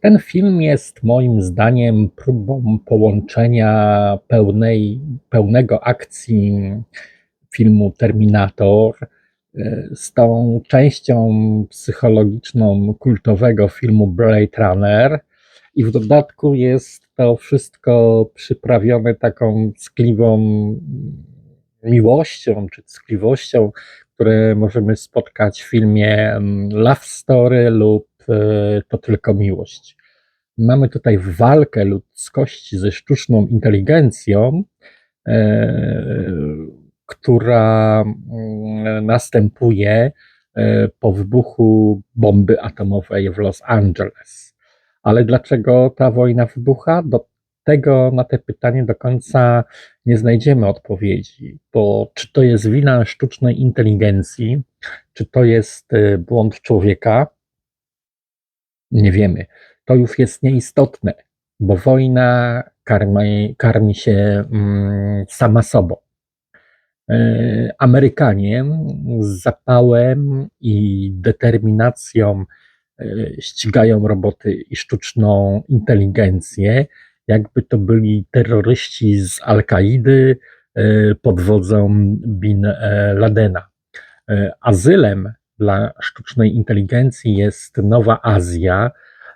Ten film jest moim zdaniem próbą połączenia pełnej, pełnego akcji filmu Terminator e, z tą częścią psychologiczną kultowego filmu Blade Runner. I w dodatku jest to wszystko przyprawione taką ckliwą miłością czy ckliwością, które możemy spotkać w filmie mm, Love Story lub To tylko miłość. Mamy tutaj walkę ludzkości ze sztuczną inteligencją, e, która mm, następuje e, po wybuchu bomby atomowej w Los Angeles. Ale dlaczego ta wojna wybucha? Do tego na te pytanie do końca nie znajdziemy odpowiedzi, bo czy to jest wina sztucznej inteligencji, czy to jest e, błąd człowieka, nie wiemy. To już jest nieistotne, bo wojna karmi, karmi się mm, sama sobą. E, Amerykanie z zapałem i determinacją e, ścigają roboty i sztuczną inteligencję, jakby to byli terroryści z Al-Kaidy e, pod wodzą Bin Ladena. Azylem dla sztucznej inteligencji jest Nowa Azja.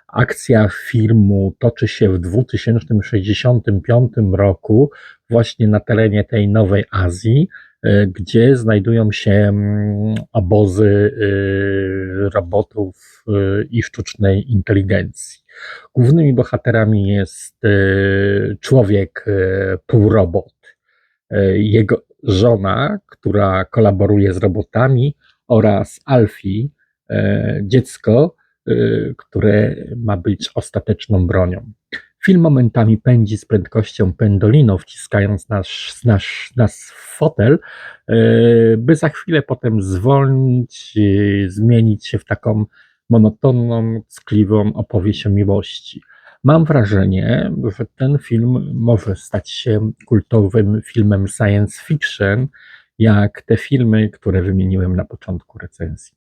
Akcja filmu toczy się w 2065 roku, właśnie na terenie tej Nowej Azji, e, gdzie znajdują się mm, obozy e, robotów e, i sztucznej inteligencji. Głównymi bohaterami jest człowiek półrobot, jego żona, która kolaboruje z robotami, oraz Alfie, dziecko, które ma być ostateczną bronią. Film momentami pędzi z prędkością pendolino, wciskając nas, nas, nas w fotel, e, by za chwilę potem zwolnić, e, zmienić się w taką monotonną, ckliwą opowieść o miłości. Mam wrażenie, że ten film może stać się kultowym filmem science fiction, jak te filmy, które wymieniłem na początku recenzji.